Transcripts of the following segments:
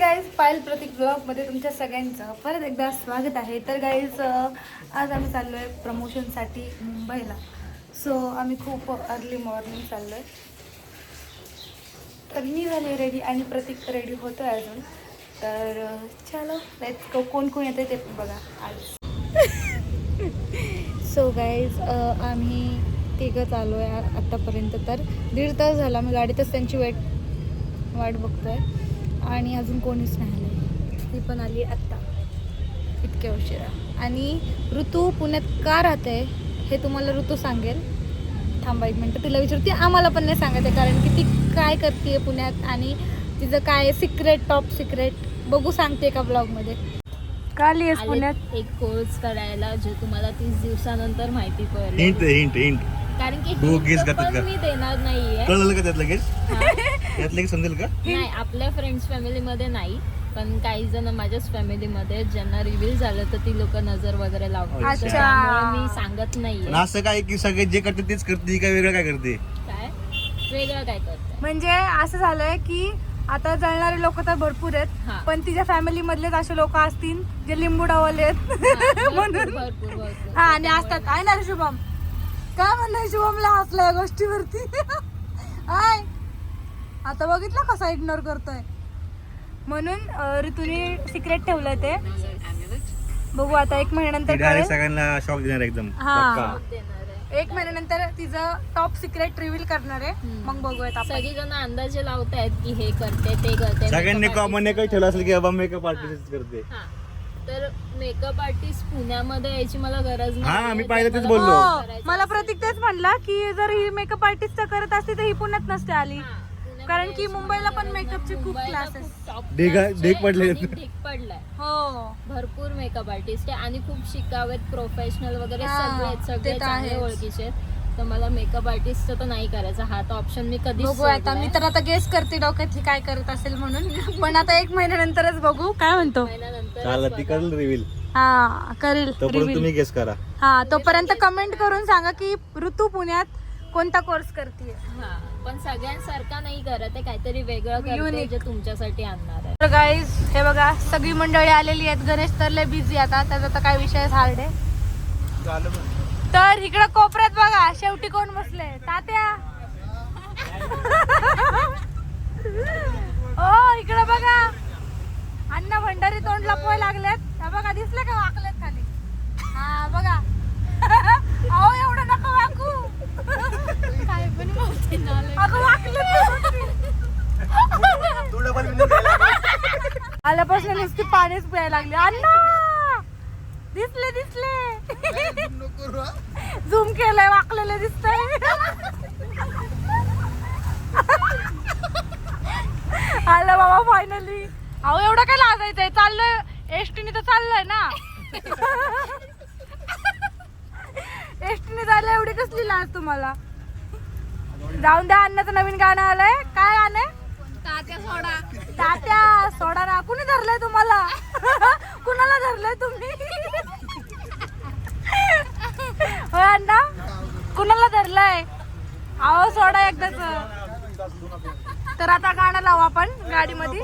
Guys पायल प्रतीक ब्लॉगमध्ये तुमच्या सगळ्यांचं परत एकदा स्वागत आहे. तर गाईज आज आम्ही चाललो आहे प्रमोशनसाठी मुंबईला. सो आम्ही खूप अर्ली मॉर्निंग चाललो आहे तर मी झाले रेडी आणि प्रतीक रेडी होतो आहे अजून. तर चलो लेट्स गो कोण कोण येते ते बघा आज. सो गाईज आम्ही तिघं चालू आहे आत्तापर्यंत तर दीड तास झाला. मी गाडीतच त्यांची वेट वाट बघतो आहे आणि अजून कोणीच नाही आलं ती पण आली आत्ता. इतक्या उशिरा. आणि ऋतू पुण्यात का राहते हे तुम्हाला ऋतू सांगेल. थांबा एक मिनटं तिला विचारते. आम्हाला पण नाही सांगत आहे कारण की ती काय करते पुण्यात आणि तिचं काय सिक्रेट टॉप सिक्रेट बघू सांगते का ब्लॉगमध्ये का आली पुण्यात? एक कोर्स करायला जे तुम्हाला तीस दिवसानंतर माहिती हिंट पडेल हिंट हिंट कारण की हो, hint guess करतात पण का? मी देणार नाहीये. कळलं का त्यातलं लगेच. त्यातलं की समजेल का? नाही आपल्या फ्रेंड्स फॅमिलीमध्ये नाही पण काही जण माझ्याच फॅमिलीमध्ये आहेत, ज्यांना रिव्हील झालं तर ती लोक नजर वगैरे लावतात अच्छा. तर त्यामुळे मी सांगत नाहीये. पण असं काय की सगळे जे करते तेच करते काय वेगळं काय करते? काय? वेगळं काय करते? म्हणजे असं झालंय की आता जळणारे लोक तर भरपूर आहेत. पण तिच्या फॅमिली मधलेच असे लोक असतील जे लिंबू डावले आहेत म्हणून. भरपूर भरपूर. हा आणि असतात. आहे ना रे शुभम काय म्हणणं शुभमला हसलं या गोष्टीवरती आय आता बघितलं कसा इग्नोर करतोय म्हणून ऋतूने सिक्रेट ठेवलंय ते बघू आता एक महिन्यानंतर कळेल. सगळ्यांना शॉक देणार एकदम हा. पक्का. देणार आहे एक महिन्यानंतर तिचं टॉप सिक्रेट रिव्हील करणार आहे. मग बघूयात आपण सगळी जण अंदाजे लावतायत की हे करते ते करते सगळ्यांनी कॉमन. काही ठेवलं असेल की बाबा मेकअप आर्टिस्ट करते हा. तर मेकअप आर्टिस्ट पुण्यामध्ये यायची मला गरज नाही हा, मी पाहिलं तेच मला बोललो. हो, मला. प्रतीक तेच म्हणला की जर ही मेकअप आर्टिस्ट करत असती तर ही पुण्यात नसते आली कारण की मुंबईला पण मेकअपचे. खूप classes. ढिगा- ढीग पडले. पडलाय हो भरपूर मेकअप आर्टिस्ट आहे आणि खूप शिकावेत प्रोफेशनल वगैरे हा, सगळे ते सगळे तर चांगले आहेच. ओळखीचे आहेत. तर मला मेकअप आर्टिस्ट तर नाही करायचा. हा तर ऑप्शन मी कधीच बघू आता. मी तर आता गेस करते डोक्यात ही काय करत असेल म्हणून. पण आता एक महिन्यानंतरच बघू. काय म्हणतो? ती. करेल रिव्हील हा करेल तोपर्यंत reveal. तुम्ही गेस करा. हा तोपर्यंत कमेंट करून सांगा की ऋतू पुण्यात कोणता कोर्स करते हा पण सगळ्यांसारखा नाही करत आहे. काहीतरी वेगळं करते Unique. जे तुमच्यासाठी आणणार आहे. तर गाईज हे बघा सगळी मंडळी आलेली आहेत. गणेश तरले बिझी आता. त्याचा तर काय विषय हार्ड आहे. तर इकडं कोपऱ्यात बघा शेवटी कोण बसले? तात्या. ओ इकडं बघा. अण्णा भंडारी तोंड लपवाय लागलेत. बघा दिसले का वाकलेत खाली? हा बघा. अहो एवढं नका वाकू. काय पण बोलते ना अगं वाकलं आल्यापासून नुसती पाणीच प्यायला लागली. अण्णा! दिसले दिसले. झूम केलंय वाकलेलं दिसतंय. आलं बाबा फायनली अहो एवढं काय लागायचंय चाललोय. एसटीने तर चाललोय ना. एसटीने जायला एवढी कसली लाज तुम्हाला? जाऊन द्या अण्णाचं नवीन गाणं आलंय. काय गाणं आहे? तात्या सोडा ना. कुणी धरलंय तुम्हाला? कुणाला धरलंय तुम्ही होय अण्णा कुणाला धरलंय? अहो सोडा एकदाच. तर आता गाणं लावू आपण गाडीमध्ये.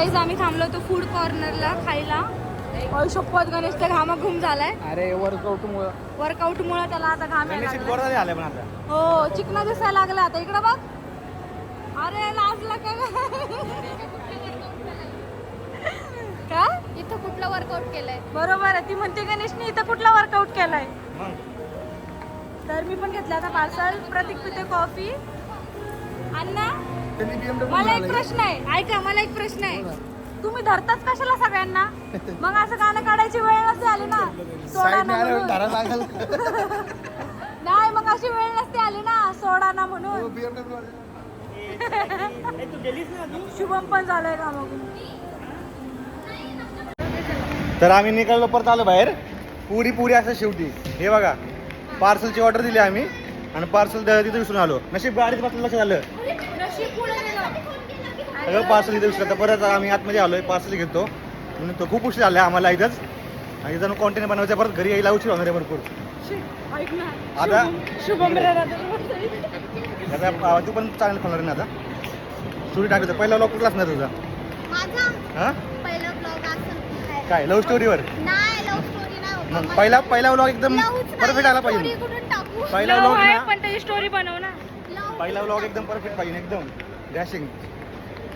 आम्ही थांबलो होतो फूड कॉर्नरला खायला. शपथ गणेश तर घामाघूम झालाय. अरे वर्कआउट मुळे. वर्कआउट मुळे त्याला आता घाम यायला गणेश लागलाय. बरं आले पण आता. हो चिकना दिसायला लागला आता. इकडं बघ. अरे लाजला का का? इथं कुठलं वर्कआउट केलंय? बरोबर आहे. ती म्हणते गणेशने इथं कुठला वर्कआउट केलाय? मग? तर मी पण घेतला आता पार्सल प्रतीक पिते कॉफी अण्णा? त्यांनी BMW मला एक प्रश्न आहे. ऐका मला एक प्रश्न आहे. तुम्ही धरताच कशाला सगळ्यांना? मग असं गाणं काढायची वेळ नसते आली ना. सोडा ना नाही म्हणून. धरा लागेल. नाही मग अशी वेळ नसते आली ना. सोडा ना म्हणून. बीएमडब्ल्यू शुभम पण झालंय का मग. तर आम्ही निघालो परत आलो बाहेर. पुरी पुरी असं शेवटी. हे बघा पार्सलची ऑर्डर दिली आम्ही. आणि पार्सल तिथे विसरून आलो. नशीब गाडीत बसलं लक्षात आलं. सगळं पार्सल इथे विसरलं तर परत आम्ही आतमध्ये आलोय पार्सल घेतो. म्हणून तो खूप उशीर झाला आम्हाला इथंच. आणि इथं कॉन्टेंट बनवायचं परत घरी यायला उशीर होणार आहे भरपूर. आता शुभम आता तू पण चांगलं खोलणार ना आता. स्टोरी टाकायचं पहिला लॉक कुठला असणार तुझा? माझा? हा? पहिला ब्लॉग असं काय लव्ह स्टोरीवर नाही लव्ह स्टोरी नाही मग पहिला पहिला व्लॉग एकदम परफेक्ट आला पाहिजे. पहिला व्लॉग पण त्याची स्टोरी बनव पहिला व्लॉग एकदम परफेक्ट पाहिजे एकदम डॅशिंग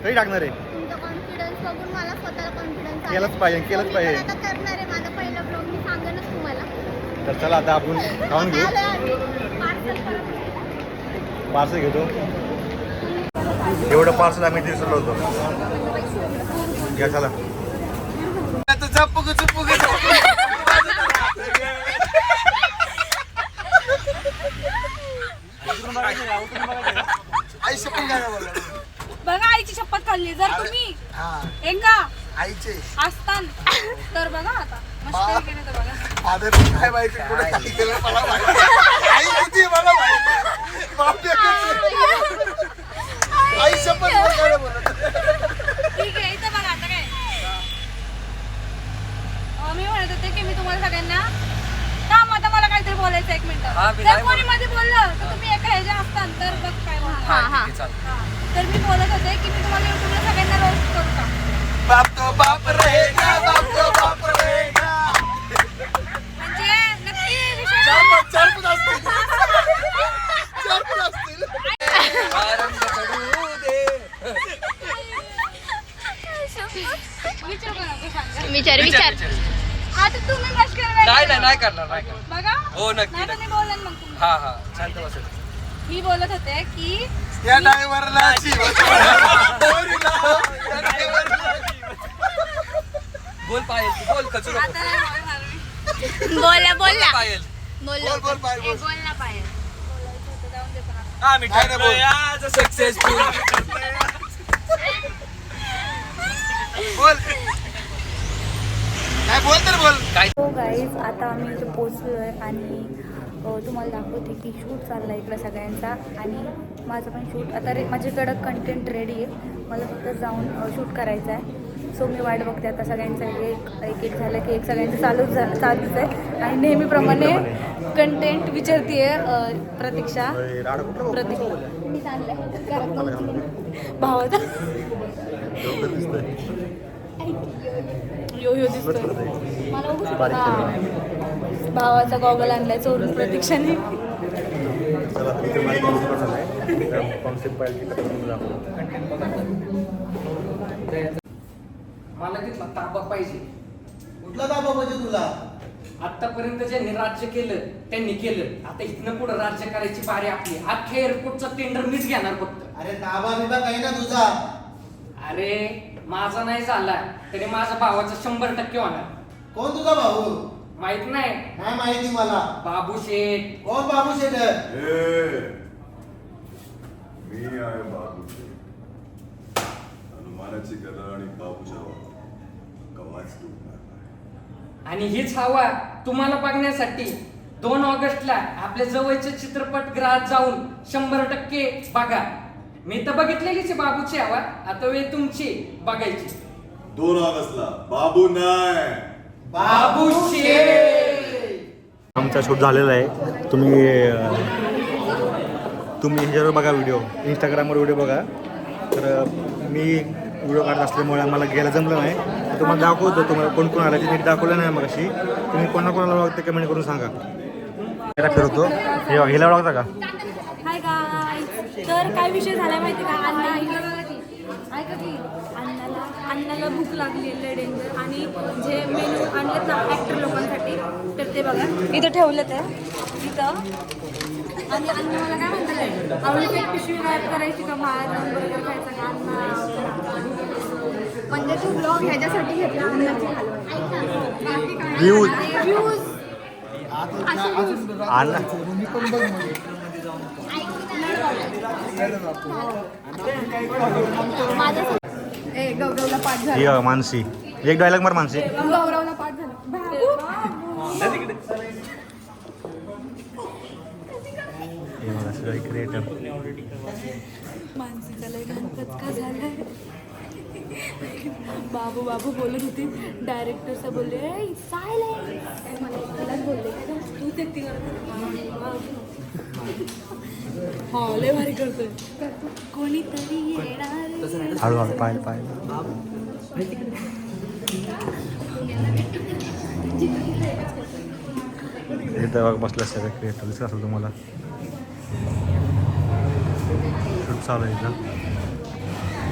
कधी टाकणार आहे. तुमचा कॉन्फिडन्स बघून मला स्वतःला कॉन्फिडन्स केलंच पाहिजे, केलंच पाहिजे. आता करणार आहे माझा पहिला ब्लॉग मी सांगेनच तुम्हाला. तर चला आता आपण खाऊन घेऊ. आलोय आम्ही. Parcel परत. पार्सल घेतो. एवढं पार्सल आम्ही दिसलो होतो. घ्या चला. काय बोलला बघा आईची शपथ खाल्ली. जर तुम्ही हा. एका आईचे. असतान तर बघा आता. मस्त केलं तर बघा. फादर काय माहिती कुठे काय केलं मला माहिती आई किती मला माहिती बाप एकच. आईचं पण काय बोलत ठीक आहे इथं बघा आता काय. अं, मी म्हणत होते की मी तुम्हाला सगळ्यांना काहीतरी बोलायचं एक मिनिट. जर कोणी मध्ये बोललं तर तुम्ही एका ह्याच्या असतान तर बघ काय बोलणार. हा. तर मी बोलत होते की मी तुम्हाला युट्यूबला सगळ्यांना रोस्ट करू का? बाप तो बाप रहेगा बाप तो बाप रहेगा. म्हणजे नक्की विषय चार पण चार पण असतील. चार पण असतील. विचारू का नको सांगा विचार विचार. आता तुम्ही मस्कर नाही नाही नाही करणार नाही करणार. बघा. हो, नक्की, नाही तर बोलेन मग तुम्ही. हा हा शांत बसेल. मी बोलत होते की या ड्रायव्हरला बोल पायल तू बोल कचू नको. आता नाही बोलणार मी. बोला बोला. पायल. बोल बोल पायल बोलायचं होतं, जाऊन दे पण आता. आम्ही नाही, नाही, बोल. आज सक्सेसफुल बोल. बोल तर बोल. हो गाईज आता आम्ही इथे पोचलो आहे आणि तुम्हाला दाखवते की शूट चालला आहे इकडं सगळ्यांचा आणि माझं पण शूट आता रे माझ्याकडं कंटेंट रेडी आहे. मला फक्त जाऊन शूट करायचं आहे सो मी वाट बघते आता सगळ्यांचं. एक एक एक झालं की एक सगळ्यांचं चालूच झालं चालूच आहे. आणि नेहमीप्रमाणे कंटेंट विचारते प्रतीक्षा. प्रतीक मी भावाचा. यो यो दिसतोय. मला उगाच- हा. भावाचा गॉगल आणलाय चोरून प्रतीक्षाने. मला तिथला ताबा पाहिजे. कुठला दाबा पाहिजे तुला? आतापर्यंत ज्यांनी राज्य केलं त्यांनी केलं. आता इथनं पुढे राज्य करायची बारी आपली. अख्ख्या एअरपोर्टचा टेंडर मीच घेणार फक्त. अरे दाबा बिबा काही ना तुझा. अरे माझा नाही झाला तरी माझा भावाचा शंभर टक्के होणार. कोण तुझा भाऊ? माहीत नाही. नाही माहिती मला. बाबू शेठ. कोण बाबू शेटर मी आहे बाबूचे हनुमानाची गदा आणि बाबूच्या कवाच तुटणार नाही. आणि हीच हवा तुम्हाला बघण्यासाठी. दोन ऑगस्टला आपल्या जवळच्या चित्रपटगृहात जाऊन शंभर टक्के बघा. मी तर बघितलेलीच आहे बाबूची हवा आता वेळ तुमची बघायची. दोन ऑगस्टला. बाबू नाही बाबू आमचा शूट झालेला आहे. तुम्ही तुम्ही ह्याच्यावर बघा व्हिडिओ इंस्टाग्रामवर व्हिडिओ बघा. तर मी व्हिडिओ काढत असल्यामुळे आम्हाला घ्यायला जमलं नाही. तर तुम्हाला दाखवतो तुम्हाला कोण कोण आलं ते. नीट दाखवलं नाही मग अशी तुम्ही कोणा कोणाला बघते कमेंट करून सांगा. फिरवतो. हे हिला ओळखता का? तर काय विषय झाला माहिती का? अण्णा ऐका की अण्णाला अण्णाला भूक लागली डेंजर. आणि जे मेनू आणलेत ना ॲक्टर लोकांसाठी तर ते बघा. इथं ठेवलं ते. इथं. आणि अण्णा मला काय म्हणतात आवडीची एक पिशवी गायब करायची का? बाहेर बर्गर खायचा का? अण्णा म्हणजे तू ब्लॉग ह्याच्यासाठी घेतला अन्नाची बाकी काय? व्ह्यूज व्ह्यूज आणला ए गौरवला पाठ झाला ही मानसी. एक डायलॉग मार मानसी. क्रिएटर मानसीचा लय का झालाय? बाबू बाबू बोलत होती डायरेक्टरचा बोलले सायलेंट मला एकट्यालाच बोलले तू ते हा लय भारी करतोय. कोणीतरी येणार हळू हळू पाहिलं पाहिलं क्रिएटर दिसत असेल तुम्हाला. शूट चालू आहे इथं.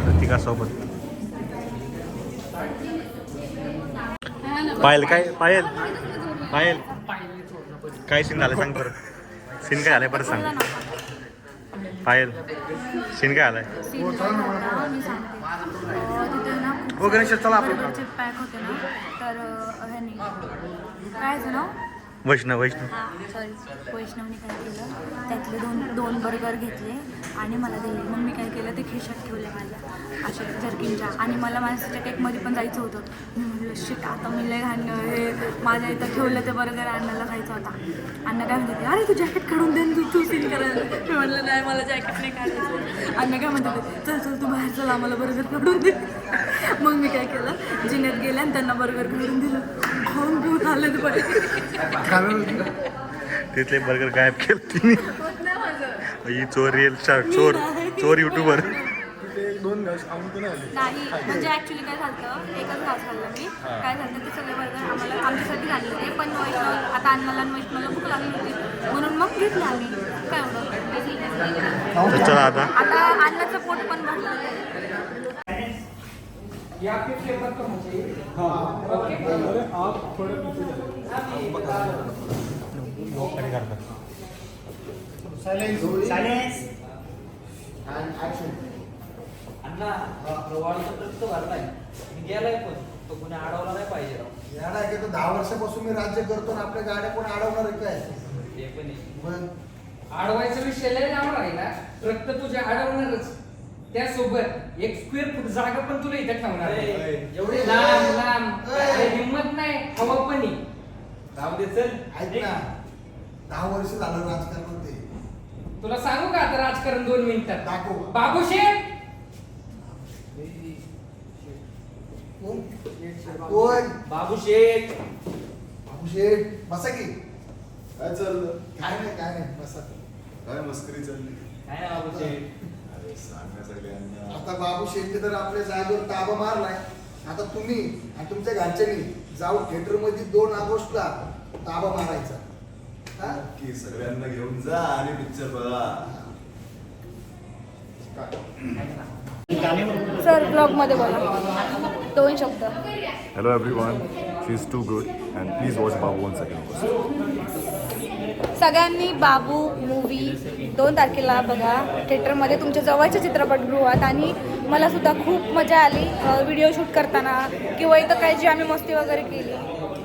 प्रत्येकासोबत पायल काय? पायल. पायल. काय सीन झालं सांग बरं. सीन काय आलाय बरं सांग. पायल. सीन काय आलाय हो गणेश चला आपण पॅक होते ना तर काय? वैष्णव वैष्णव. हा सॉरी वैष्णवने काय केलं? त्यातले दोन दोन बर्गर घेतले आणि मला दिले. मग मी काय केलं? ते खिशात ठेवले माझ्या असे जर्किनच्या आणि मला माझ्या केकमध्ये पण जायचं होतं. मी म्हटलं शिट आता मी लय घाण हे माझ्या इथं ठेवलं ते बर्गर अण्णाला खायचं होता. अण्णा काय म्हणते अरे तू जॅकेट काढून दे तू तू सीन करायला मी म्हटलं नाही मला जॅकेट नाही काढायचं. अण्णा काय म्हणते चल चल तू बाहेर चल आम्हाला बर्गर काढून दे. मग मी काय केलं? जिन्यात गेले आणि त्यांना बर्गर काढून दिलं. खाऊन घेऊन आलं ते बरं तिथले बर्गर गायब केले तिने. ही चोर रिअल चोर चोर युट्यूबर दोन घास खाऊन तर नाही आले. नाही म्हणजे ऍक्च्युली काय झालं एकच घास खाल्ला मी. काय झालं ते सगळे बर्गर आम्हाला आमच्यासाठी झाले होते पण वैष्णव आता अन्नाला आणि वैष्णवला भूक लागली होती. म्हणून मग घेतलं आम्ही. काय तर चला आता. आता अन्नाचं पोट पण भरलं. या फिर पेपर का मुझे ओके अण्णा प्रवाहाचा रक्त भरलाय. मी गेलाय पण तो कोणी अडवला नाही पाहिजे. राव याडा आहे का तर दहा वर्षापासून मी राज्य करतो आणि आपल्या गाड्या कोण अडवणार आहे काय? ते पण अडवायचा विषय लय लांब राहिला. रक्त तुझ्या अडवणारच. त्यासोबत एक स्क्वेअर फूट जागा पण तुला इथं ठेवणार नाही. एवढे लांब लांब. अरे, हिंमत नाही हवा पण आहे. राहू दे चल. ऐक ना दहा वर्ष झालं राजकारणात ते तुला सांगू का आता राजकारण दोन मिनिटात दाखव. बाबू शेठ! कोण? कोण? बाबू शेठ. बाबू शेठ बसा की. काय चाललं? काय नाही काय नाही बसा. काय मस्करी चालली? काय ना बाबू शेठ. सांगा सगळ्यांना आता बाबू शेट्टी तर आपल्या जागेवर ताबा मारलाय. आता तुम्ही आणि तुमच्या घरच्यांनी जाऊ थिएटरमध्ये दोन ऑगस्टला ताबा मारायचा. हा? की सगळ्यांना घेऊन जा आणि पिक्चर बघा. सर ब्लॉगमध्ये बोला. दोन शब्द. Hello everyone she is too good and please watch Babu one second सगळ्यांनी बाबू मूवी दोन तारखेला बघा. थिएटरमध्ये तुमच्या जवळच्या चित्रपटगृहात आणि मला सुद्धा खूप मजा आली. व्हिडिओ शूट करताना किंवा इथं काही जी आम्ही मस्ती वगैरे केली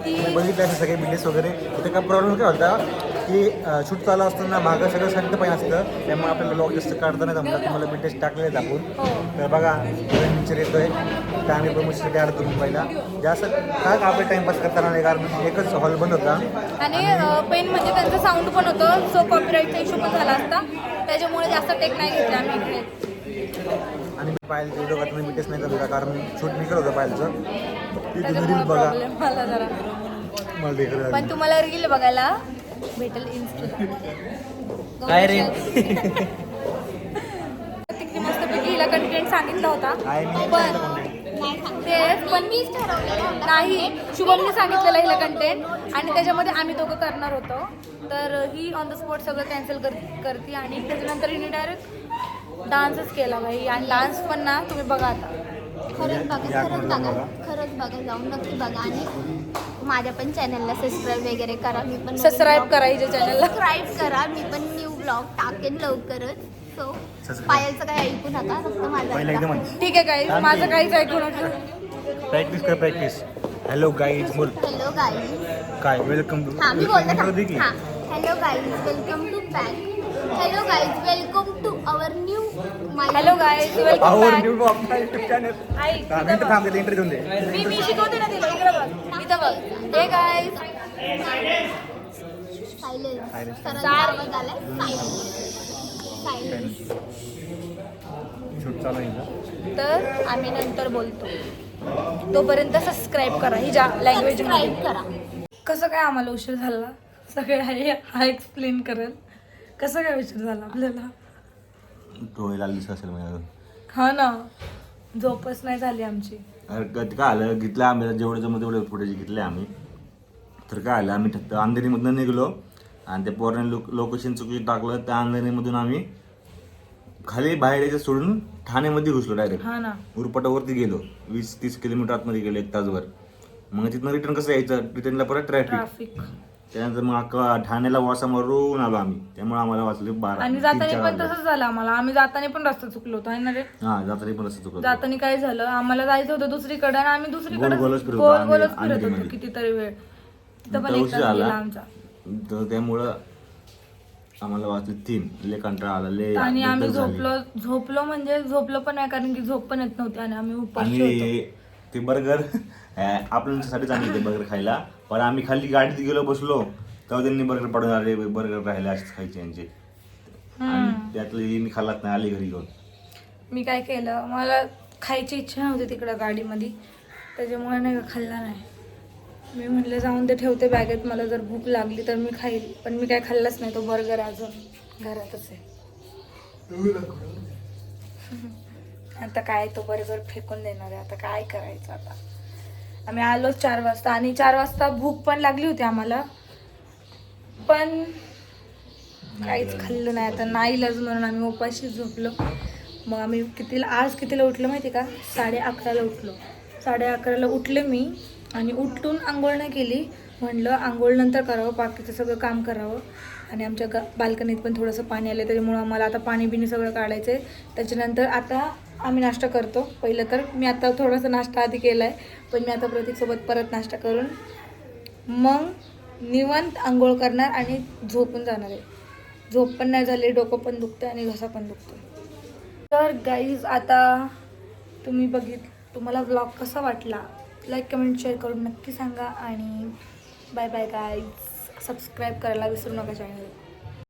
ती सगळे बिल्डिंग्स वगैरे. तिथे काय प्रॉब्लेम काय होता? की शूट चालू असताना मागं सगळं शांत पाहिजे असतं. त्यामुळे आपल्याला ब्लॉग जास्त काढता नाही जमलं तुम्हाला बिल्डेस टाकले दाखवून तर बघा पिक्चर येतोय. तर आम्ही प्रमोशनसाठी आडतो मुंबईला. जास्त काय का आपले टाइमपास करताना नाही? कारण एकच हॉल बंद होता. आणि पेन म्हणजे त्यांचं साऊंड पण होतं. सो कॉपीराईटचा इश्यू पण झाला असता. त्याच्यामुळे जास्त टेक नाही घेतला आम्ही आणि मी पाहिलं व्हिडिओ करताना बिटेस नाही करत कारण शूट मी करत होतं रील बघा. मला पण तुम्हाला रील बघायला भेटेल इन्स्टा काय रे? तिकडे मस्तपैकी हिला कंटेंट सांगितला होता. मी पण. तेच पण मीच ठरवलेलं होतं. नाही शुभमने सांगितलेलं हिला कंटेंट आणि त्याच्यामध्ये आम्ही दोघं करणार होतो. तर ही ऑन द स्पॉट सगळं कॅन्सल कर करते आणि त्याच्यानंतर हिने डायरेक्ट डान्सच केला बाई आणि डान्स पण ना तुम्ही बघा आता. खरंच बघा खरंच बघा. खरंच बघा जाऊन नक्की बघा. आणि माझ्या पण चॅनलला सबस्क्राईब वगैरे करा. मी पण सबस्क्राईब करा हिच्या चॅनलला सबस्क्राईब करा. मी पण न्यू ब्लॉग टाकेन लवकरच. सो पायलचं काही ऐकू नका. फक्त पहिला एकदम माझा ठीक आहे काही माझं काहीच ऐकू नका. प्रॅक्टिस कर प्रॅक्टिस हॅलो गाईज बोल. हॅलो गाईज काय? वेलकम टू हां मी बोलते की? हां. Hello guys welcome to back hello guys welcome to our new my hello guys welcome back YouTube channel मिनिटं इंटरव्ह्यू देऊन दे. मी मी शिकवते ना तिला इकडे बघ इथं बघ हे गाईज सायलेन्स सरांचा आवाज आलाय सायलेन्स शूट चालू आहे तर आम्ही नंतर बोलतो. तोपर्यंत सबस्क्राईब करा. ही ज्या लँग्वेज सबस्क्राईब करा. कसं काय आम्हाला उशीर झाला? सगळे आहे हा एक्सप्लेन करेल. कसं काय उशीर झाला आपल्याला? डोळे लागलीच असेल माझ्या हा ना. झोपच नाही झाली आमची. अरे क- काय आलं? घेतलं आम्ही जेवढं जमलं तेवढे फुटेज घेतले आम्ही. तर काय आलं? आम्ही फक्त अंधेरीमधून निघलो आणि त्या पोराने लोक लोकेशन चुकी टाकलं. त्या अंधेरीमधून आम्ही खाली बाहेर यायचं सोडून ठाण्यामध्ये घुसलो डायरेक्ट हा ना. उरपटावरती गेलो. वीस तीस किलोमीटर आतमध्ये गेलो एक तासभर. मग तिथनं रिटर्न कसं यायचं? रिटर्नला परत ट्रॅफिक ट्रॅफिक त्यानंतर मग ठाण्याला वासा मारून आलो आम्ही. त्यामुळे आम्हाला वाचले बारा आणि तीन, जाताना पण. तसंच झालं आम्हाला. आम्ही जाताना पण रस्ता चुकलो होतो आहे ना रे? हा जाताना पण असं चुकलं जाताना काय झालं? आम्हाला जायचं होतं दुसरीकडे आणि आम्ही दुसरीकडे गोल गोलच फिरत होतो गोल आम्ही- गोलच फिरत होतो अंधेरीमध्ये. कितीतरी वेळ. तिथं पण तर एक उशीर तास झाला. गेला आमचा. तर त्यामुळं आम्हाला वाचले तीन. लय कंटाळा आला लय आणि आम्ही झाली. झोपलो झोपलो म्हणजे झोपलो पण नाही कारण की झोप पण येत नव्हती आणि आम्ही उपाशी होतो. आणि ते बर्गर आपल्यासाठीच आणले ते बर्गर खायला. पण आम्ही खाली गाडीत गेलो बसलो तेव्हा त्यांनी बर्गर पाडून आले बर्गर राहिले असेच खायचे यांचे आणि त्यातले मी खाल्लाच नाही आले घरी घेऊन मी काय केलं मला खायची इच्छा नव्हती तिकडं गाडीमध्ये त्याच्यामुळे नाही का खाल्ला नाही. मी म्हटलं जाऊन ते ठेवते बॅगेत मला जर भूक लागली तर मी खाईल. पण मी काय खाल्लंच नाही तो बर्गर अजून घरातच आहे. आता काय तो बर्गर फेकून देणार आहे आता काय करायचं आता? आम्ही आलो चार वाजता आणि चार वाजता भूक पण लागली होती आम्हाला. पण काहीच खाल्लं नाही. आता नाही लज म्हणून आम्ही उपाशी झोपलो. मग आम्ही कितीला आज कितीला उठलो माहिती का? साडे अकराला उठलो. साडे अकराला उठले मी आणि उठून आंघोळ नाही केली. म्हणलं आंघोळ नंतर करावं बाकीचं सगळं काम करावं. आणि आमच्या ग बाल्कनीत पण थोडंसं पाणी आलं त्याच्यामुळं आम्हाला आता पाणी बिणी सगळं काढायचं आहे त्याच्यानंतर आता आम्ही नाश्ता करतो. पहिलं तर मी आता थोडासा नाश्ता आधी केला आहे पण मी आता प्रतीकसोबत परत नाश्ता करून मग निवंत आंघोळ करणार आणि झोपून जाणार आहे. झोप पण नाही झाली डोकं पण दुखतं आणि घसा पण दुखतो तर गाईज आता तुम्ही बघित तुम्हाला ब्लॉग कसा वाटला? लाईक कमेंट शेअर करून नक्की सांगा आणि बाय बाय गाईज सबस्क्राईब करायला विसरू नका चॅनल